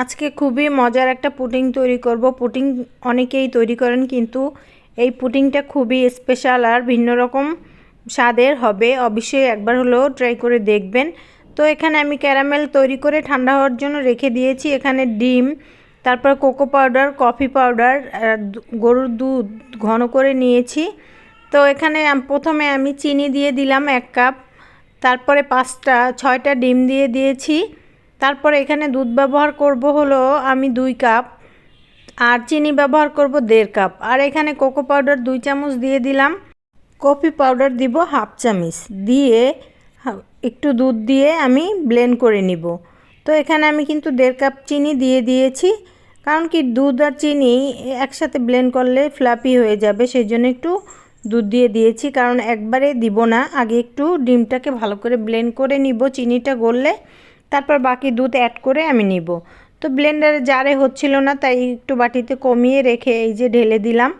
আজকে খুবই মজার একটা পুটিং তৈরি করব। পুটিং অনেকেই তৈরি করেন, কিন্তু এই পুডিংটা খুবই স্পেশাল আর ভিন্ন রকম স্বাদের হবে। অবশ্যই একবার হলেও ট্রাই করে দেখবেন। তো এখানে আমি ক্যারামেল তৈরি করে ঠান্ডা হওয়ার জন্য রেখে দিয়েছি। এখানে ডিম, তারপর কোকো পাউডার কফি পাউডার গরুর দুধ ঘন করে নিয়েছি। তো এখানে প্রথমে আমি চিনি দিয়ে দিলাম এক কাপ। তারপরে পাঁচটা, ছয়টা ডিম দিয়ে দিয়েছি। তারপরে এখানে দুধ ব্যবহার করব হলো আমি দুই কাপ, আর চিনি ব্যবহার করব দেড় কাপ। আর এখানে কোকো পাউডার দুই চামচ দিয়ে দিলাম। কফি পাউডার দিব হাফ চামচ। দিয়ে একটু দুধ দিয়ে আমি ব্লেন্ড করে নিব। তো এখানে আমি কিন্তু দেড় কাপ চিনি দিয়ে দিয়েছি। কারণ কি দুধ আর চিনি একসাথে ব্লেন্ড করলে ফ্লাপি হয়ে যাবে সেই জন্য একটু দুধ দিয়ে দিয়েছি। কারণ একবারে দিব না, আগে একটু ডিমটাকে ভালো করে ব্লেন্ড করে নিব, চিনিটা গললে। তারপর বাকি দুধ অ্যাড করে আমি নিব। তো ব্লেন্ডারে জারে হচ্ছিল না, তাই একটু বাটিতে কমিয়ে রেখে এই যে ঢেলে দিলাম।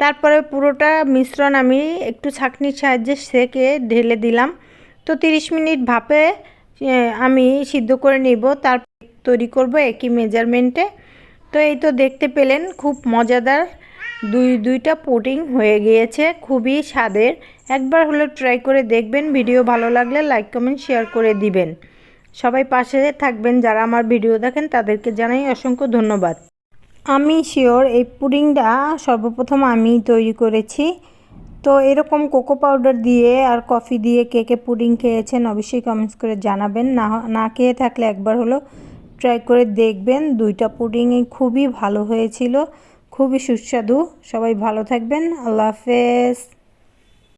তারপরে পুরোটা মিশ্রণ আমি একটু ছাঁকনির সাহায্যে সেকে ঢেলে দিলাম। তো 30 মিনিট ভাপে আমি সিদ্ধ করে নিব। তার তৈরি করব একই মেজারমেন্টে তো এই তো দেখতে পেলেন, খুব মজাদার দুই, দুইটা পুডিং হয়ে গিয়েছে, খুবই স্বাদের। একবার হলে ট্রাই করে দেখবেন ভিডিও ভালো লাগলে লাইক কমেন্ট শেয়ার করে দিবেন। সবাই পাশে থাকবেন যারা আমার ভিডিও দেখেন তাদেরকে জানাই অসংখ্য ধন্যবাদ। আমি শিওর এই পুডিংটা সর্বপ্রথম আমি তৈরি করেছি। তো এরকম কোকো পাউডার দিয়ে আর কফি দিয়ে কে কে পুডিং খেয়েছেন অবশ্যই কমেন্টস করে জানাবেন। না না খেয়ে থাকলে একবার হলো ট্রাই করে দেখবেন। দুইটা পুডিংই খুবই ভালো হয়েছিল। খুবই সুস্বাদু। সবাই ভালো থাকবেন। আল্লাহ হাফেজ।